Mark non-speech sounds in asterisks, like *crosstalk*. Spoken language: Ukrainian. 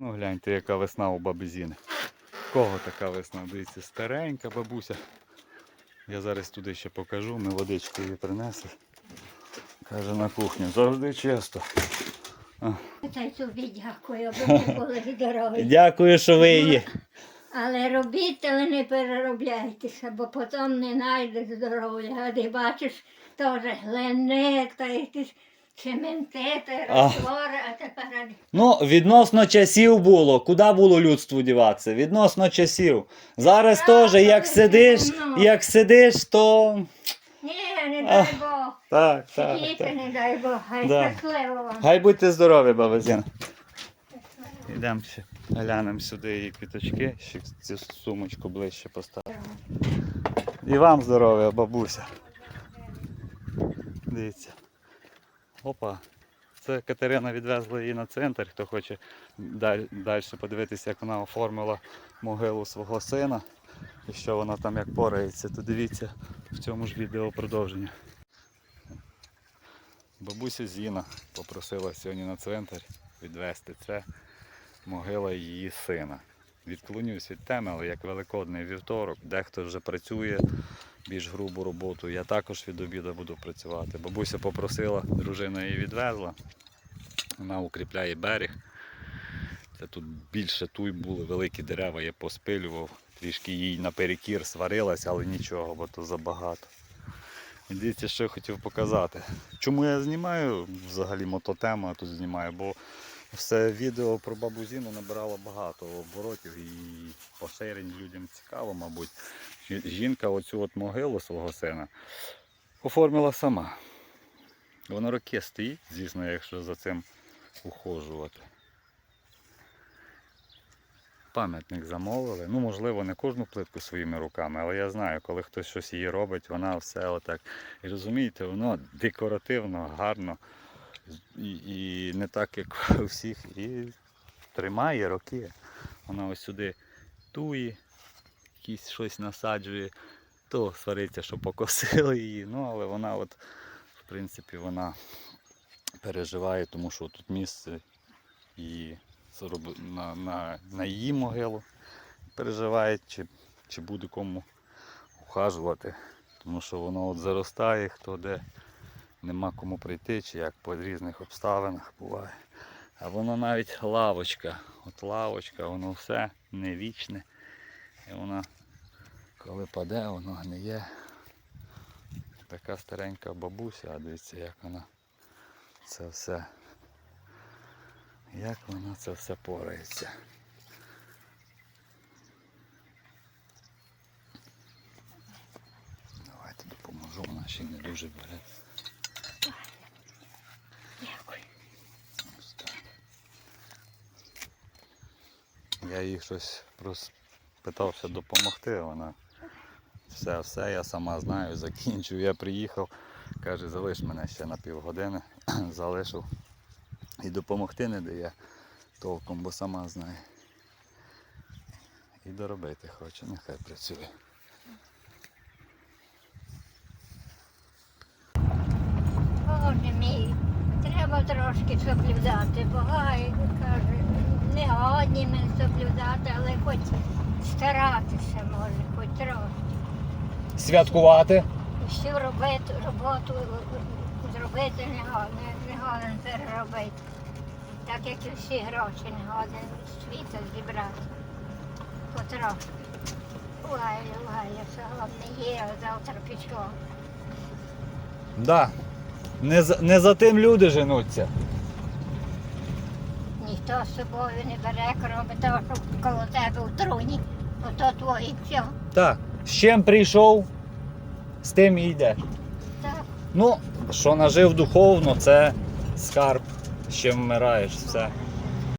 Ну гляньте, яка весна у баби Зіни. Кого така весна? Дивіться, старенька бабуся. Я зараз туди ще покажу, ми водички її принесли. Каже на кухню, завжди чисто. Та й тобі дякую, бо ви були здорові. Дякую, що ви її. Але робіть, але не переробляйтеся, бо потім не знайдеш здоров'я. А ти бачиш, теж глини, та якісь цементи, та А. тепер Ну, відносно часів було. Куди було людству діватися? Відносно часів. Зараз Так, теж, як але сидиш, ну. як сидиш, то. ні, не дай Бог. Так, так, Сидіти, так. не дай Бог, хай Да. щасливо вам. Хай будьте здорові, баба Зіна. Йдемо ще глянемо сюди її квіточки, ще цю сумочку ближче поставимо. І вам здоров'я, бабуся. Дивіться. Опа. Це Катерина відвезла її на центр. Хто хоче далі подивитися, як вона оформила могилу свого сина і що вона там як порається, то дивіться в цьому ж відео продовження. Бабуся Зіна попросила сьогодні на цвинтар відвезти це могила її сина. Відклонюсь від теми, але як великодний вівторок, дехто вже працює більш грубу роботу. Я також від обіду буду працювати. Бабуся попросила, дружина її відвезла. Вона укріпляє берег. Це тут більше туй були, великі дерева я поспилював. Трішки їй наперекір сварилась, але нічого, бо то забагато. Дивіться, що я хотів показати. Чому я знімаю взагалі мототему, а тут знімаю, бо все відео про бабу Зіну набирало багато оборотів і поширень людям цікаво, мабуть. Жі- Жінка оцю от могилу свого сина оформила сама. Воно роки стоїть, звісно, якщо за цим ухожувати. Пам'ятник замовили. Ну, можливо, не кожну плитку своїми руками, але я знаю, коли хтось щось її робить, вона все отак. І розумієте, воно декоративно, гарно і, і не так, як у всіх. І тримає роки. Вона ось сюди тує, якісь щось насаджує, то свариться, що покосили її. Ну, але вона от, в принципі, вона переживає, тому що тут місце її на, на, на її могилу. Переживає, чи, чи буде кому ухажувати. Тому що воно от заростає, хто де нема кому прийти, чи як по різних обставинах буває. А воно навіть лавочка. От лавочка, воно все не вічне. Коли паде, воно гниє. Така старенька бабуся, а дивіться, як вона це все. Як вона це все порається. Давайте допоможу, вона ще не дуже бере. Дякую. Ось так. Я їй щось питався допомогти, а вона все, все, я сама знаю, *laughs* закінчую. Я приїхав, каже, залиш мене ще на півгодини, *clears throat* залишив. І допомогти не дає толком, бо сама знає. І доробити хоче, нехай працює. Боже мій, треба трошки соблюдати. Богай каже, не годні ми соблюдати, але хоч старатися може, хоч трошки. Святкувати. Всю робити, роботу зробити не годен, не годен переробити. Так як і всі гроші не годен з світу зібрати. Потрошки. Угайля, угайля, все головне є, а завтра пішло. Да. Не за, не за тим люди женуться. Ніхто з собою не бере, крім того, що коло тебе в труні. Ото твої все. Так. З чим прийшов, з тим і йде. Так. Ну, що нажив духовно, це скарб, з чим вмираєш, все.